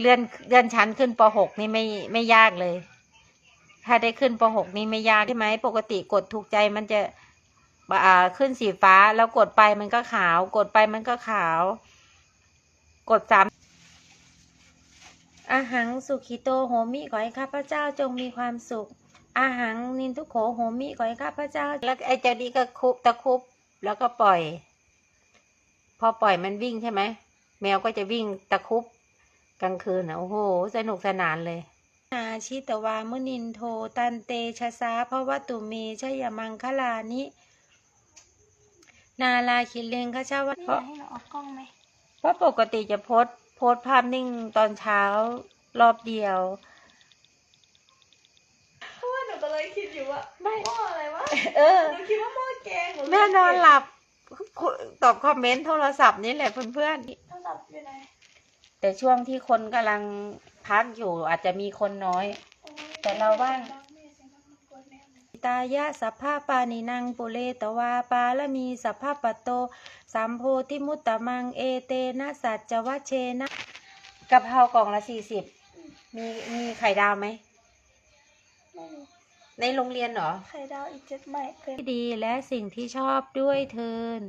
เลื่อนเลื่อนชั้นขึ้นป .6 นี่ไม่ไม่ยากเลย ถ้าได้ขึ้นป .6 นี่ไม่ยากใช่ไหมปกติกดถูกใจมันจะอ่าขึ้นสีฟ้าแล้วกดไปมันก็ขาว กดไปมันก็ขาว กดสามอาหังสุขิโตโหมิขอให้ข้าพเจ้าจงมีความสุข อาหังนินทุโขโหมิขอให้ข้าพเจ้า แล้วไอ้เจ้านี้ก็คุบตะคุบแล้วก็ปล่อย พอปล่อยมันวิ่งใช่ไหมแมวก็จะวิ่งตะคุบ กลางคืนนะโอ้โห สนุกสนานเลยนาชิตวามุนินโทตันเตชะสาภวตุเมชยมังคลานิ นาลาคิเลงขชาวะนี่เพราะให้หนูเอากล้องไหมเพราะปกติจะโพสต์โพสต์ภาพนิ่งตอนเช้ารอบเดียวเพราะว่าหนูก็เลยคิดอยู่ว่าไม่หม้ออะไรวะเออหนูคิดว่าหม้อแกงหแม่นอนหลับตอบคอมเมนต์โทรศัพท์นี่แหละเพื่อนๆโทรศัพท์อยู่ไหน แต่ช่วงที่คนกำลังพักอยู่อาจจะมีคนน้อยโอ้ยแต่เราว่างแม่เสียงดังรบกวนแม่เลยตายะสัพพาปานินังปุเรตวาปาละมีสัพพาปโตสัมโพธิมุตตะมังเอเตนะสัจจวัชเชนะกะเพรากล่องละสี่สิบมีมีไข่ดาวไหม ไม่รู้ในโรงเรียนเหรอ ไข่ดาวอีกเจ็ดใหม่เป็น ที่ดีและสิ่งที่ชอบด้วยเทิน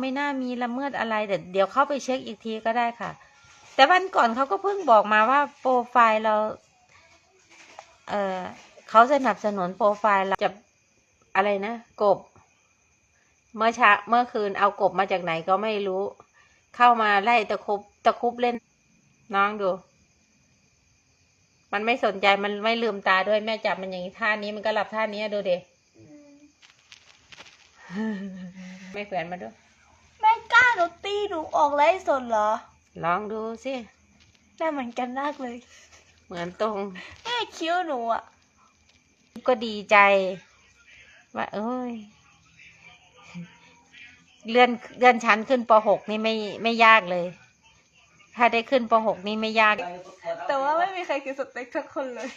ไม่น่ามีละเมิดอะไรแต่เดี๋ยวเข้าไปเช็คอีกทีก็ได้ค่ะ แต่วันก่อนเขาก็เพิ่งบอกมาว่าโปรไฟล์เรา เออเขาสนับสนุนโปรไฟล์เราจะอะไรนะกบ เมื่อเช้าเมื่อคืนเอากบมาจากไหนก็ไม่รู้ เข้ามาไล่ตะครุบตะครุบเล่น น้องดู มันไม่สนใจมันไม่ลืมตาด้วยแม่จับมันอย่างนี้ท่านี้มันก็หลับท่านี้ดูเด็อืมไม่แขวนมาด้วยแม่กล้า หนูตีหนูออกไลฟ์สดเหรอ ลองดูสิแม่เหมือนกันมากเลยเหมือนตรงแม่คิ้วหนูอะ ก็ดีใจ ว่าเอ้ย เลื่อนเลื่อนชั้นขึ้นป .6 นี่ไม่ไม่ยากเลย ถ้าได้ขึ้นป .6 นี่ไม่ยาก แต่ว่าไม่มีใครกินสเต็กสักคนเลย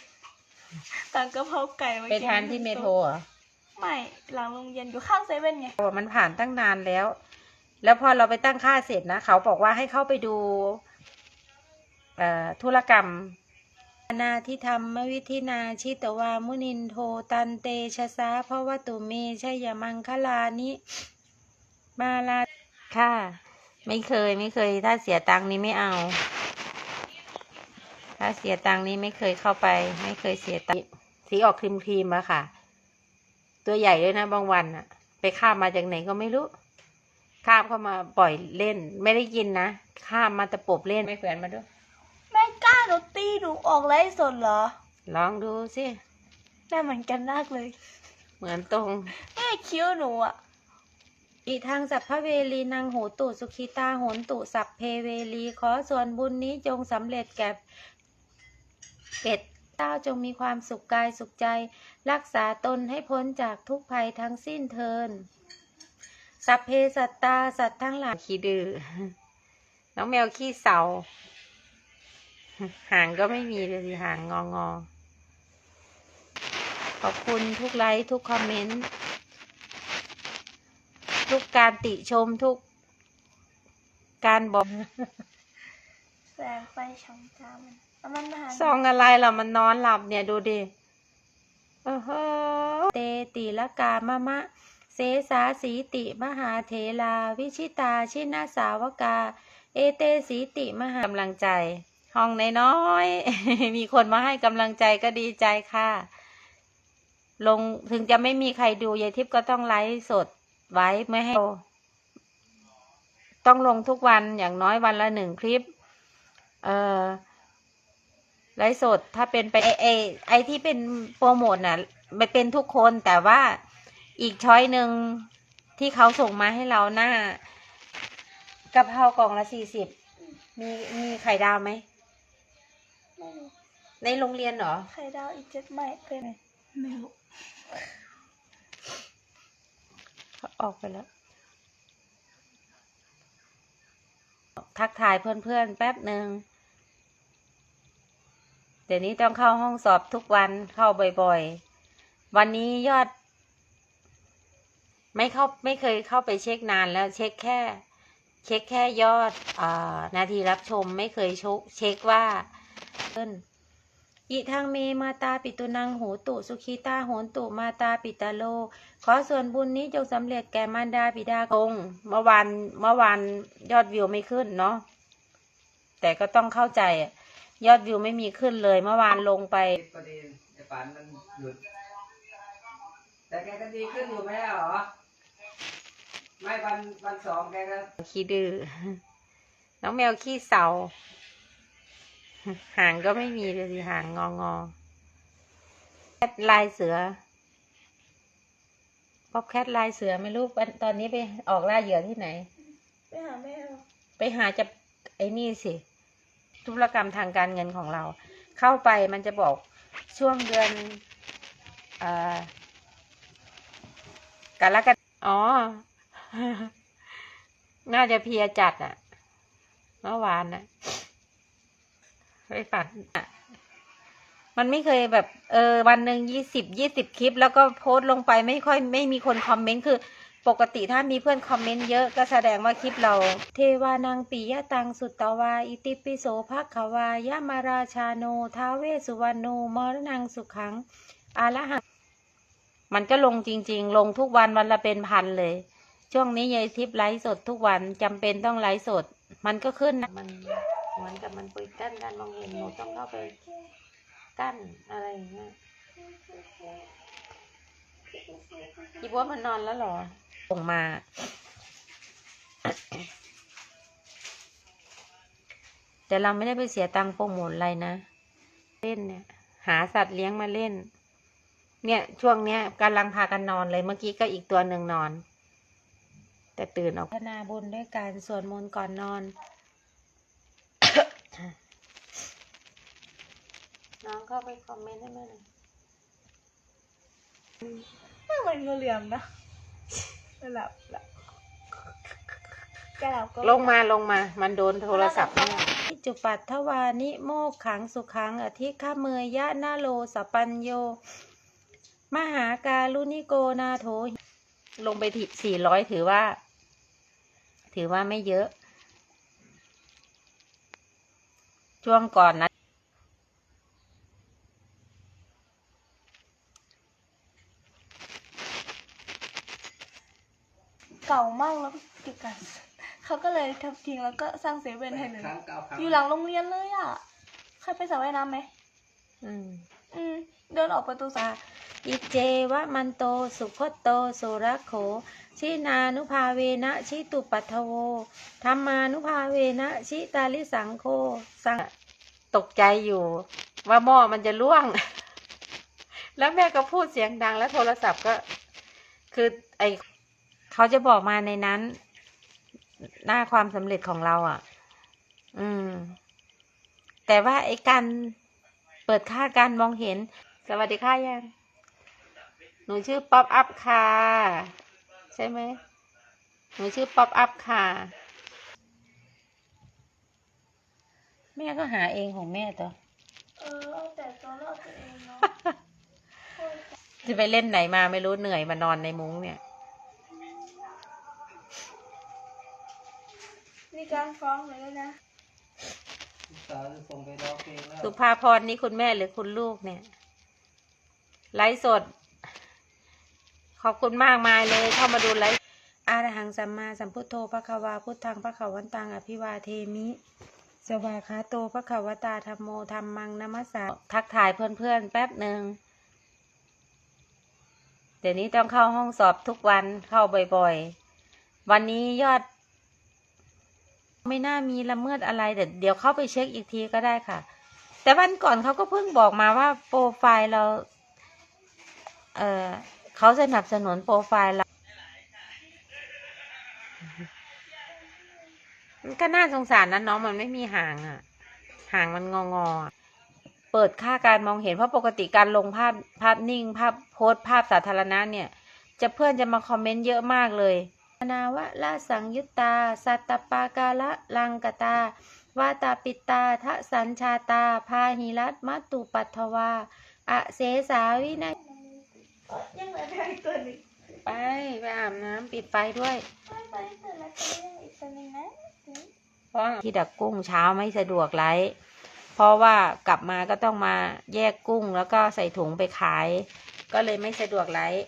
ต่างกะเพราไก่มาไปกิทานที่เมโทรเหรอ ไม่ หลังโรงเรียนอยู่ข้างเซเว่นไงบอกว่ามันผ่านตั้งนานแล้ว แล้วพอเราไปตั้งค่าเสร็จนะ เขาบอกว่าให้เข้าไปดูธุรกรรมนาทิธรรมวิธินาชิตวามุนินโทตันเตชะสาภวตุเมชยมังคลานิมาลาค่ะ ไม่เคยไม่เคย ถ้าเสียตังนี้ไม่เอา ถ้าเสียตังนี้ไม่เคยเข้าไป ไม่เคยเสียตังสีออกครีมครีมๆอะค่ะ ตัวใหญ่ด้วยนะบางวันอะไปข้ามมาจากไหนก็ไม่รู้ ข้ามเข้ามาปล่อยเล่น ไม่ได้กินนะ ข้ามมาตะปบเล่นไม่แขวนมาด้วยแม่กล้าหนูตีหนูออกไลฟ์สดเหรอ ลองดูสิแม่เหมือนกันมากเลยเหมือนตรงแม่คิ้วหนูอะอีทางสัพพเวลีนางโหตุสุขิตาโหนตุสัพเพเวลี ขอส่วนบุญนี้จงสำเร็จแก่เป็ดเจ้าจงมีความสุขกายสุขใจ รักษาตนให้พ้นจากทุกภัยทั้งสิ้นเทิน สัพเพสัตตาสัตว์ทั้งหลายขี้ดื้อน้องแมวขี้เสา หางก็ไม่มีเลยสิหางงองอขอบคุณทุกไลค์ทุกคอมเมนต์ ทุกการติชมทุกการบอกแสงไฟช่องตามันแล้วมันมาหาซองอะไรล่ะมันนอนหลับเนี่ยดูดิโอ้โหเตติละกามะมะ เสสาสีติมหาเถลา วิชิตา ชินาสาวกา เอเตสีติมหากำลังใจ ห้องนน้อยๆมีคนมาให้กำลังใจก็ดีใจค่ะ ลงถึงจะไม่มีใครดูยายทิพย์ก็ต้องไลฟ์สดไว้ไม่ให้ต้องลงทุกวันอย่างน้อยวันละหนึ่งคลิป เอ่อไลฟ์สดถ้าเป็นไปไอไอไอที่เป็นโปรโมทน่ะไม่เป็นทุกคนแต่ว่า อีกช้อยหนึ่งที่เขาส่งมาให้เราหน้ากะเพรากล่องละสี่สิบมีมีไข่ดาวไหม ไม่รู้ในโรงเรียนเหรอ ไข่ดาวอีกเจ็ดใหม่เป็นไม่รู้เขาออกไปแล้ว ทักทายเพื่อนๆ แป๊บหนึ่ง เดี๋ยวนี้ต้องเข้าห้องสอบทุกวันเข้าบ่อยๆ วันนี้ยอด ไม่เข้าไม่เคยเข้าไปเช็คนานแล้วเช็คแค่ เช็คแค่ยอดอนาทีรับชมไม่เคยชกเช็คว่าเพิ่นอิทางเมมาตาปิตุนังโหตุสุขีตาโหนตุมาตาปิตาโล ขอส่วนบุญนี้จงสำเร็จแก่มารดาบิดากงเมื่อวานเมื่อวานยอดวิวไม่ขึ้นเนาะแต่ก็ต้องเข้าใจยอดวิวไม่มีขึ้นเลย เมื่อวานลงไปพอดีไอ้ฝันมันหยุด แต่แกก็ดีขึ้นอยู่ไหมเหรอ ไม่วันวันสองแกก็ขี้ดื้อ น้องแมวขี้เสา หางก็ไม่มีเลยสิหางงองอแคทลายเสือป๊อปแคทลายเสือไม่รู้วันตอนนี้ไปออกล่าเหยื่อที่ไหน ไปหาแม่ไปหาจะไอ้นี่สิธุรกรรมทางการเงินของเรา เข้าไปมันจะบอกช่วงเดือนเอ่อ กรกฎาอ๋อ น่าจะเพียจัดอะเมื่อวานน่ะไปฝันอะมันไม่เคยแบบ เออ วันหนึ่งยี่สิบยี่สิบคลิป แล้วก็โพสต์ลงไปไม่ค่อยไม่มีคนคอมเมนต์คือปกติถ้ามีเพื่อนคอมเมนต์เยอะก็แสดงว่าคลิปเรา เทวานังปิยะตังสุตตวา อิติปิโสภะคะวายะมาราชาโน ท้าเวสุวรรณโนมรณังสุขัง อาละหัง มันก็ลงจริง ๆ ลงทุกวันวันละเป็นพันเลย ช่วงนี้ยายทิพย์ไลฟ์สดทุกวันจำเป็นต้องไลฟ์สด มันก็ขึ้นนะมันเหมือนกับมันไปกั้นการมองเห็นหนูต้องเข้าไปกั้นอะไรอย่างเงี้ยอีบัวมันนอนแล้วเหรอส่งมา แต่เราไม่ได้ไปเสียตังค์โปรโมทอะไรนะ เล่นเนี่ย หาสัตว์เลี้ยงมาเล่น เนี่ยช่วงเนี้ยกำลังพากันนอนเลยเมื่อกี้ก็อีกตัวหนึ่งนอน แต่ตื่นออกพัฒนาบุญด้วยการสวดมนต์ก่อนนอน น้องเข้าไปคอมเมนต์ให้แม่หน่อยไม่เหมือนงูเหลี่ยมนะหลับหลับแกหลับก็ลงมาลงมา มันโดนโทรศัพท์แม่จุปัตถวานิโมกขังสุขังอธิฆาเมยยะนาโลสปปัญโย มหาการุณิโกนาโถลงไปที่สี่ร้อยถือว่า ถือว่าไม่เยอะ ช่วงก่อนนะ เก่ามากแล้วกิกันเขาก็เลยทำทิ้งแล้วก็สร้างเซเว่นให้เลยครั้งเก้าครั้งอยู่หลังโรงเรียนเลยอะ เคยไปสระว่ายน้ำไหม อืม อืม เดินออกประตูสระ อิเจวะมันโตสุพจโตโสระโข ชินานุภาเวนะชิตุปัทโทโวธรรมานุภาเวนะชิตาลิสังโคสังตกใจอยู่ ว่าหม้อมันจะล่วง แล้วแม่ก็พูดเสียงดังแล้วโทรศัพท์ก็ คือไอเขาจะบอกมาในนั้น หน้าความสำเร็จของเราอะ อืม แต่ว่าไอการเปิดค่าการมองเห็น สวัสดีค่ะยัง หนูชื่อป๊อปอัพค่ะ ใช่ไหมหนูชื่อป๊อปอัพค่ะ แม่ก็หาเองของแม่ตัวเออเอาแต่ตัวรอดตัวเองเนาะจะไปเล่นไหนมาไม่รู้เหนื่อยมานอนในมุ้งเนี่ย มีการฟ้องเลยนะสาวจะส่งไปร้องเพลงแล้วสุภาพรนี่คุณแม่หรือคุณลูกเนี่ย ไลฟ์สด ขอบคุณมากมายเลยเข้ามาดูไลฟ์อาหังสัมมาสัมพุทโธพระควาพุทธังพระขวันตังอภิวาเทมิ สวาคาโตพระขวตาธรรมโมธรรมังนัมสสาทักทายเพื่อนๆแป๊บหนึ่งเดี๋ยวนี้ต้องเข้าห้องสอบทุกวันเข้าบ่อยๆ วันนี้ยอด ไม่น่ามีละเมิดอะไรแต่เดี๋ยวเข้าไปเช็คอีกทีก็ได้ค่ะ แต่วันก่อนเขาก็เพิ่งบอกมาว่าโปรไฟล์เรา เอ่อ เขาสนับสนุนโปรไฟล์เรามันก็น่าสงสารนะน้องมันไม่มีหางอะ หางมันงองอเปิดค่าการมองเห็นเพราะปกติการลงภาพภาพนิ่ง ภาพโพสภาพสาธารณะเนี่ย จะเพื่อนจะมาคอมเมนต์เยอะมากเลย นาวะละสังยุตตา สัตตปากาละลังกตาวาตาปิตาทะสัญชาตา พาหิรัตมัตตุปัทวาอะเสสาวินัย ยังเหลือแค่อีกตัวหนึงไปไปไปอาบน้ำปิดไฟด้วยไปไปเปิดแล้วก็ได้อีกตัวหนึงนะเพราะที่ดักกุ้งเช้าไม่สะดวกไลฟ์เพราะว่ากลับมาก็ต้องมาแยกกุ้งแล้วก็ใส่ถุงไปขาย ก็เลยไม่สะดวกไลฟ์